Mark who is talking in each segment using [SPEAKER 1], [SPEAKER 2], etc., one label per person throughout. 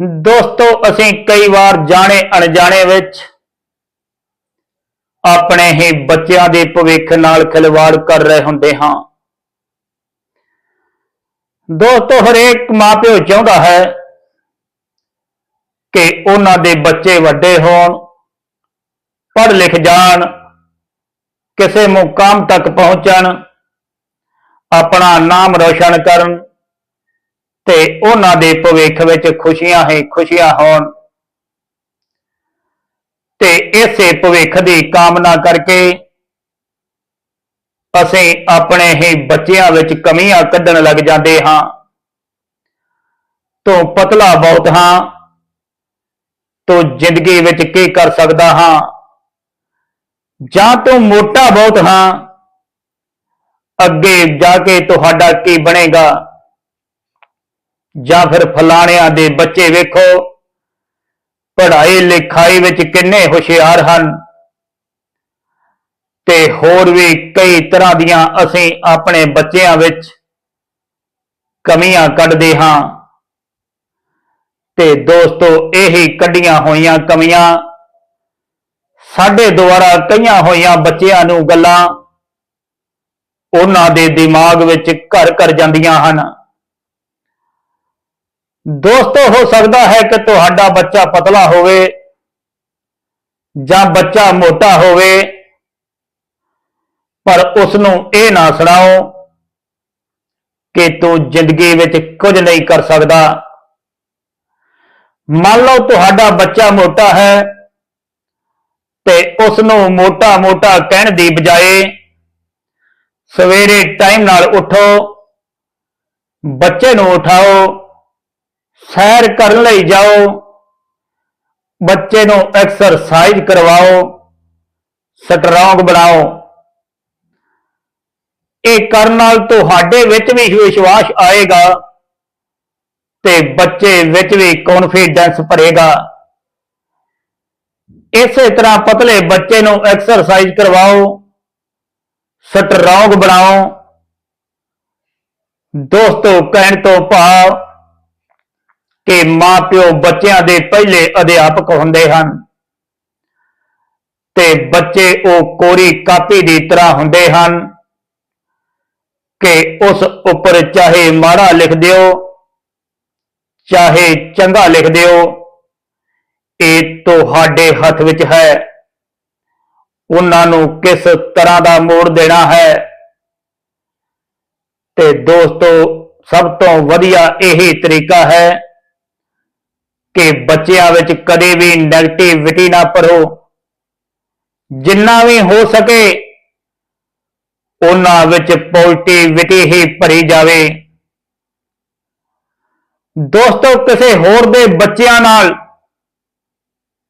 [SPEAKER 1] ਦੋਸਤੋ, ਅਸੀਂ ਕਈ ਵਾਰ ਜਾਣੇ ਅਣਜਾਣੇ ਵਿੱਚ ਆਪਣੇ ਹੀ ਬੱਚਿਆਂ ਦੇ ਭਵਿੱਖ ਨਾਲ ਖਿਲਵਾੜ ਕਰ ਰਹੇ ਹੁੰਦੇ ਹਾਂ। ਦੋਸਤੋ, ਹਰੇਕ ਮਾਪਿਓ ਚਾਹੁੰਦਾ ਹੈ ਕਿ ਉਹਨਾਂ ਦੇ ਬੱਚੇ ਵੱਡੇ ਹੋਣ ਪੜ੍ਹ ਲਿਖ ਜਾਣ, ਕਿਸੇ ਮੁਕਾਮ ਤੱਕ ਪਹੁੰਚਣ, ਆਪਣਾ ਨਾਮ ਰੋਸ਼ਨ ਕਰਨ ਤੇ ਉਹਨਾਂ ਦੇ ਭਵਿੱਖ ਵਿੱਚ ਖੁਸ਼ੀਆਂ ਹੀ ਖੁਸ਼ੀਆਂ ਹੋਣ। ਤੇ ਇਸੇ ਭਵਿੱਖ ਦੀ ਕਾਮਨਾ ਕਰਕੇ ਅਸੀਂ ਆਪਣੇ ਹੀ ਬੱਚਿਆਂ ਵਿੱਚ ਕਮੀਆਂ ਕੱਢਣ ਲੱਗ ਜਾਂਦੇ ਹਾਂ। ਤੋਂ ਪਤਲਾ ਬਹੁਤ ਹਾਂ। ਤੋਂ ਜ਼ਿੰਦਗੀ ਵਿੱਚ ਕੀ ਕਰ ਸਕਦਾ ਹਾਂ? ਜਾਂ ਤੋਂ ਮੋਟਾ ਬਹੁਤ ਹਾਂ। ਅੱਗੇ ਜਾ ਕੇ ਤੁਹਾਡਾ ਕੀ ਬਣੇਗਾ? ਜਾਂ ਫਿਰ ਫਲਾਣਿਆਂ ਦੇ ਬੱਚੇ ਵੇਖੋ, ਪੜ੍ਹਾਈ ਲਿਖਾਈ ਵਿੱਚ ਕਿੰਨੇ ਹੁਸ਼ਿਆਰ ਹਨ। ਤੇ ਹੋਰ ਵੀ ਕਈ ਤਰ੍ਹਾਂ ਦੀਆਂ ਅਸੀਂ ਆਪਣੇ ਬੱਚਿਆਂ ਵਿੱਚ ਕਮੀਆਂ ਕੱਢਦੇ ਹਾਂ। ਤੇ ਦੋਸਤੋ, ਇਹੀ ਕੱਢੀਆਂ ਹੋਈਆਂ ਕਮੀਆਂ ਸਾਡੇ ਦੁਆਰਾ ਕਈਆਂ ਹੋਈਆਂ ਬੱਚਿਆਂ ਨੂੰ ਗੱਲਾਂ ਉਹਨਾਂ ਦੇ ਦਿਮਾਗ ਵਿੱਚ ਘਰ ਕਰ ਜਾਂਦੀਆਂ ਹਨ। ਦੋਸਤੋ, ਹੋ ਸਕਦਾ ਹੈ ਕਿ ਤੁਹਾਡਾ ਬੱਚਾ ਪਤਲਾ ਹੋਵੇ ਜਾਂ ਬੱਚਾ ਮੋਟਾ ਹੋਵੇ, ਪਰ ਉਸ ਨੂੰ ਇਹ ਨਾ ਸੁਣਾਓ ਕਿ ਤੂੰ ਜ਼ਿੰਦਗੀ ਵਿੱਚ ਕੁਝ ਨਹੀਂ ਕਰ ਸਕਦਾ। ਮੰਨ ਲਓ ਤੁਹਾਡਾ ਬੱਚਾ ਮੋਟਾ ਹੈ ਤੇ ਉਸ ਨੂੰ ਮੋਟਾ ਮੋਟਾ ਕਹਿਣ ਦੀ ਬਜਾਏ ਸਵੇਰੇ ਟਾਈਮ ਨਾਲ ਉਠੋ, ਬੱਚੇ ਨੂੰ ਉਠਾਓ ਸੈਰ ਕਰਨ ਲਈ ਜਾਓ, ਬੱਚੇ ਨੂੰ ਐਕਸਰਸਾਈਜ਼ ਕਰਵਾਓ ਸਟਰੋਂਗ ਬਣਾਓ। ਇਹ ਕਰਨ ਨਾਲ ਤੁਹਾਡੇ ਵਿੱਚ ਵੀ ਵਿਸ਼ਵਾਸ ਆਏਗਾ ਤੇ ਬੱਚੇ ਵਿੱਚ ਵੀ ਕੌਨਫੀਡੈਂਸ ਭਰੇਗਾ। ਇਸੇ ਤਰ੍ਹਾਂ ਪਤਲੇ ਬੱਚੇ ਨੂੰ ਐਕਸਰਸਾਈਜ਼ ਕਰਵਾਓ ਸਟਰੋਂਗ ਬਣਾਓ। ਦੋਸਤੋ, ਕਹਿਣ ਤੋਂ ਭਾਵ ਕਿ ਮਾਪਿਓ ਬੱਚਿਆਂ ਦੇ ਪਹਿਲੇ ਅਧਿਆਪਕ ਹੁੰਦੇ ਹਨ ਤੇ ਬੱਚੇ ਉਹ ਕੋਰੀ ਕਾਪੀ ਦੀ ਤਰ੍ਹਾਂ ਹੁੰਦੇ ਹਨ ਕਿ ਉਸ ਉੱਪਰ ਚਾਹੇ ਮਾੜਾ ਲਿਖ ਦਿਓ, ਚਾਹੇ ਚੰਗਾ ਲਿਖ ਦਿਓ, ਇਹ ਤੁਹਾਡੇ ਹੱਥ ਵਿੱਚ ਹੈ। ਉਹਨਾਂ ਨੂੰ ਕਿਸ ਤਰ੍ਹਾਂ ਦਾ ਮੋੜ ਦੇਣਾ ਹੈ? ਤੇ ਦੋਸਤੋ, ਸਭ ਤੋਂ ਵਧੀਆ ਇਹੀ ਤਰੀਕਾ ਹੈ ਕਿ ਬੱਚਿਆਂ ਵਿੱਚ ਕਦੇ ਵੀ ਨੈਗੇਟਿਵਿਟੀ ਨਾ ਭਰੋ। ਜਿੰਨਾ ਵੀ ਹੋ ਸਕੇ, ਉਹਨਾਂ ਵਿੱਚ ਪੋਜ਼ਿਟਿਵਿਟੀ ਹੀ ਭਰੀ ਜਾਵੇ। ਦੋਸਤੋ, ਕਿਸੇ ਹੋਰ ਦੇ ਬੱਚਿਆਂ ਨਾਲ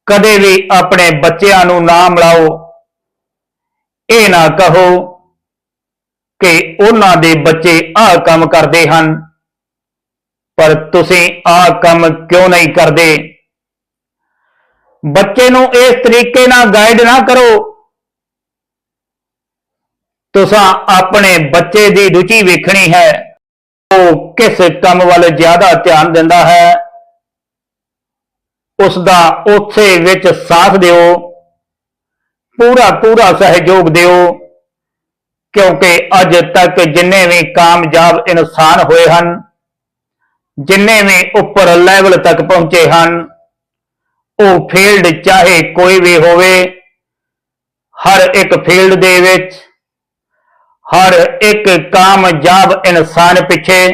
[SPEAKER 1] ਕਦੇ ਵੀ ਆਪਣੇ ਬੱਚਿਆਂ ਨੂੰ ਨਾ ਮਿਲਾਓ। ਇਹ ਨਾ ਕਹੋ ਕਿ ਉਹਨਾਂ ਦੇ ਬੱਚੇ ਆਹ ਕੰਮ ਕਰਦੇ ਹਨ। ਪਰ ਤੁਸੀਂ ਆਹ ਕੰਮ ਕਿਉਂ ਨਹੀਂ ਕਰਦੇ? ਬੱਚੇ ਨੂੰ ਇਸ ਤਰੀਕੇ ਨਾਲ ਗਾਈਡ ਨਾ ਕਰੋ। ਤੁਸੀਂ ਆਪਣੇ ਬੱਚੇ ਦੀ ਰੁਚੀ ਵੇਖਣੀ ਹੈ। ਉਹ ਕਿਸ ਕੰਮ ਵੱਲ ਜ਼ਿਆਦਾ ਧਿਆਨ ਦਿੰਦਾ ਹੈ? ਉਸ ਦਾ ਉਸੇ ਵਿੱਚ ਸਾਥ ਦਿਓ। ਪੂਰਾ ਪੂਰਾ ਸਹਿਯੋਗ ਦਿਓ। ਕਿਉਂਕਿ ਅੱਜ ਤੱਕ ਜਿੰਨੇ ਵੀ ਕਾਮਯਾਬ ਇਨਸਾਨ ਹੋਏ ਹਨ ਜਿੰਨੇ ਵੀ ਉੱਪਰ ਲੈਵਲ ਤੱਕ ਪਹੁੰਚੇ ਹਨ, ਉਹ ਫੀਲਡ ਚਾਹੇ ਕੋਈ ਵੀ ਹੋਵੇ, ਹਰ ਇੱਕ ਫੀਲਡ ਦੇ ਵਿੱਚ, ਹਰ ਇੱਕ ਕਾਮਯਾਬ ਇਨਸਾਨ ਪਿੱਛੇ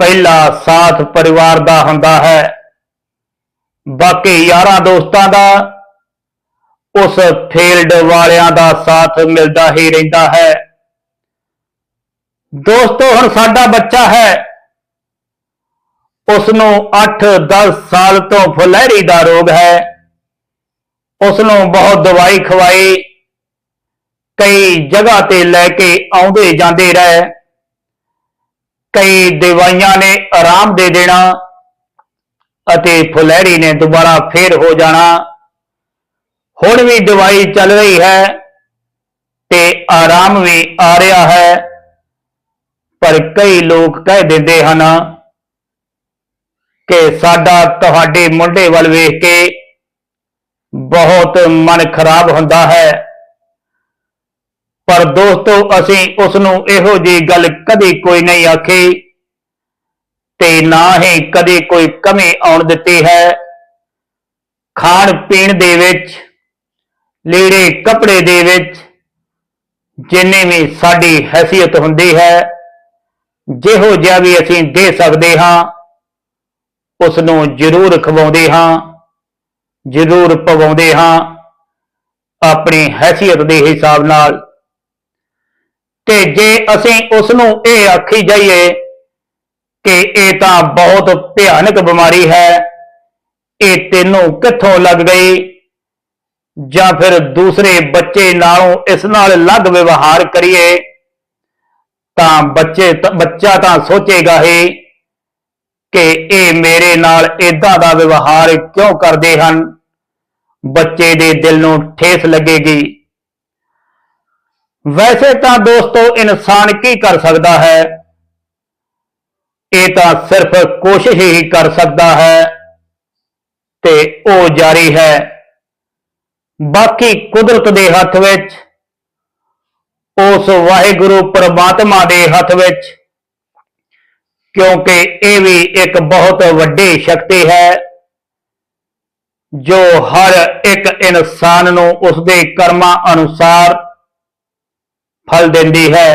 [SPEAKER 1] ਪਹਿਲਾ ਸਾਥ ਪਰਿਵਾਰ ਦਾ ਹੁੰਦਾ ਹੈ। ਬਾਕੀ ਯਾਰਾਂ ਦੋਸਤਾਂ ਦਾ ਉਸ ਫੀਲਡ ਵਾਲਿਆਂ ਦਾ ਸਾਥ ਮਿਲਦਾ ਹੀ ਰਹਿੰਦਾ ਹੈ। ਦੋਸਤੋ, ਹੁਣ ਸਾਡਾ ਬੱਚਾ ਹੈ। ਉਸ ਨੂੰ 8-10 ਸਾਲ ਤੋਂ ਫੁਲੈਰੀ ਦਾ ਰੋਗ ਹੈ। ਉਸ ਨੂੰ ਬਹੁਤ ਦਵਾਈ ਖਵਾਈ। ਕਈ ਜਗ੍ਹਾ ਤੇ ਲੈ ਕੇ ਆਉਂਦੇ ਜਾਂਦੇ ਰਹੇ। ਕਈ ਦਵਾਈਆਂ ਨੇ ਆਰਾਮ ਦੇ ਦੇਣਾ ਅਤੇ ਫੁਲੈਰੀ ਨੇ ਦੁਬਾਰਾ ਫੇਰ ਹੋ ਜਾਣਾ। ਹੁਣ ਵੀ ਦਵਾਈ ਚੱਲ ਰਹੀ ਹੈ ਤੇ ਆਰਾਮ ਵੀ ਆ ਰਿਹਾ ਹੈ। ਪਰ ਕਈ ਲੋਕ ਕਹਿ ਦਿੰਦੇ ਹਨ ਕਿ ਸਾਡਾ ਤੁਹਾਡੇ ਮੁੰਡੇ ਵੱਲ ਵੇਖ ਕੇ ਬਹੁਤ ਮਨ ਖਰਾਬ ਹੁੰਦਾ ਹੈ। ਪਰ ਦੋਸਤੋ, ਅਸੀਂ ਉਸ ਨੂੰ ਇਹੋ ਜੀ ਗੱਲ ਕਦੇ ਕੋਈ ਨਹੀਂ ਆਖੀ ਤੇ ਨਾ ਹੀ ਕਦੇ ਕੋਈ ਕਮੀ ਆਉਣ ਦਿੱਤੀ ਹੈ। ਖਾਣ ਪੀਣ ਦੇ ਵਿੱਚ, ਲੀੜੇ ਕੱਪੜੇ ਦੇ ਵਿੱਚ ਜਿੰਨੇ ਵੀ ਸਾਡੀ ਹੈਸੀਅਤ ਹੁੰਦੀ ਹੈ, ਜਿਹੋ ਜਿਹਾ ਵੀ ਅਸੀਂ ਦੇ ਸਕਦੇ ਹਾਂ। ਉਸ ਨੂੰ ਜ਼ਰੂਰ ਖਵਾਉਂਦੇ ਹਾਂ, ਜ਼ਰੂਰ ਪਵਾਉਂਦੇ ਹਾਂ ਆਪਣੀ ਹੈਸੀਅਤ ਦੇ ਹਿਸਾਬ ਨਾਲ। ਤੇ ਜੇ ਅਸੀਂ ਉਸ ਨੂੰ ਇਹ ਆਖੀ ਜਾਈਏ ਕਿ ਇਹ ਤਾਂ ਬਹੁਤ ਭਿਆਨਕ ਬਿਮਾਰੀ ਹੈ, ਇਹ ਤੈਨੂੰ ਕਿੱਥੋਂ ਲੱਗ ਗਈ? ਜਾਂ ਫਿਰ ਦੂਸਰੇ ਬੱਚੇ ਨਾਲੋਂ ਇਸ ਨਾਲ ਅਲੱਗ ਵਿਵਹਾਰ ਕਰੀਏ, ਤਾਂ ਬੱਚੇ ਬੱਚਾ ਤਾਂ ਸੋਚੇਗਾ ਹੀ ਕਿ ਇਹ ਮੇਰੇ ਨਾਲ ਇਦਾਂ ਦਾ ਵਿਵਹਾਰ ਕਿਉਂ ਕਰਦੇ ਹਨ? ਬੱਚੇ ਦੇ ਦਿਲ ਨੂੰ ਠੇਸ ਲੱਗੇਗੀ। ਵੈਸੇ ਤਾਂ ਦੋਸਤੋ, ਇਨਸਾਨ ਕੀ ਕਰ ਸਕਦਾ ਹੈ? ਇਹ ਤਾਂ ਸਿਰਫ ਕੋਸ਼ਿਸ਼ ਹੀ ਕਰ ਸਕਦਾ ਹੈ ਤੇ ਉਹ ਜਾਰੀ ਹੈ। ਬਾਕੀ ਕੁਦਰਤ ਦੇ ਹੱਥ ਵਿੱਚ, ਉਸ ਵਾਹਿਗੁਰੂ ਪਰਮਾਤਮਾ ਦੇ ਹੱਥ ਵਿੱਚ ਕਿਉਂਕਿ ਇਹ ਵੀ ਇੱਕ ਬਹੁਤ ਵੱਡੀ ਸ਼ਕਤੀ ਹੈ, ਜੋ ਹਰ ਇੱਕ ਇਨਸਾਨ ਨੂੰ ਉਸਦੇ ਕਰਮਾਂ ਅਨੁਸਾਰ ਫਲ ਦਿੰਦੀ ਹੈ।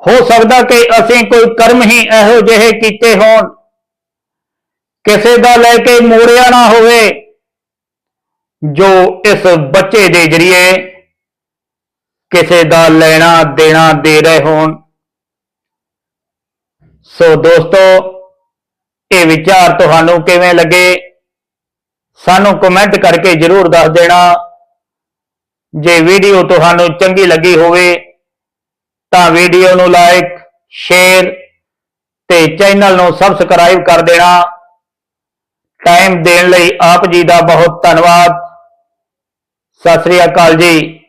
[SPEAKER 1] ਹੋ ਸਕਦਾ ਕਿ ਅਸੀਂ ਕੋਈ ਕਰਮ ਹੀ ਇਹੋ ਜਿਹੇ ਕੀਤੇ ਹੋਣ, ਕਿਸੇ ਦਾ ਲੈ ਕੇ ਮੋੜਿਆ ਨਾ ਹੋਵੇ, ਜੋ ਇਸ ਬੱਚੇ ਦੇ ਜਰੀਏ ਕਿਸੇ ਦਾ ਲੈਣਾ ਦੇਣਾ ਦੇ ਰਹੇ ਹੋਣ। ਸੋ ਦੋਸਤੋ, ਇਹ ਵਿਚਾਰ ਤੁਹਾਨੂੰ ਕਿਵੇਂ ਲੱਗੇ? ਸਾਨੂੰ ਕਮੈਂਟ ਕਰਕੇ ਜਰੂਰ ਦੱਸ ਦੇਣਾ। ਜੇ ਵੀਡੀਓ ਤੁਹਾਨੂੰ ਚੰਗੀ ਲੱਗੀ ਹੋਵੇ, ਤਾਂ ਵੀਡੀਓ ਨੂੰ ਲਾਈਕ ਸ਼ੇਅਰ ਤੇ ਚੈਨਲ ਨੂੰ ਸਬਸਕ੍ਰਾਈਬ ਕਰ ਦੇਣਾ। ਟਾਈਮ ਦੇਣ ਲਈ ਆਪ ਜੀ ਦਾ ਬਹੁਤ ਧੰਨਵਾਦ। ਸਤਿ ਸ੍ਰੀ ਅਕਾਲ ਜੀ।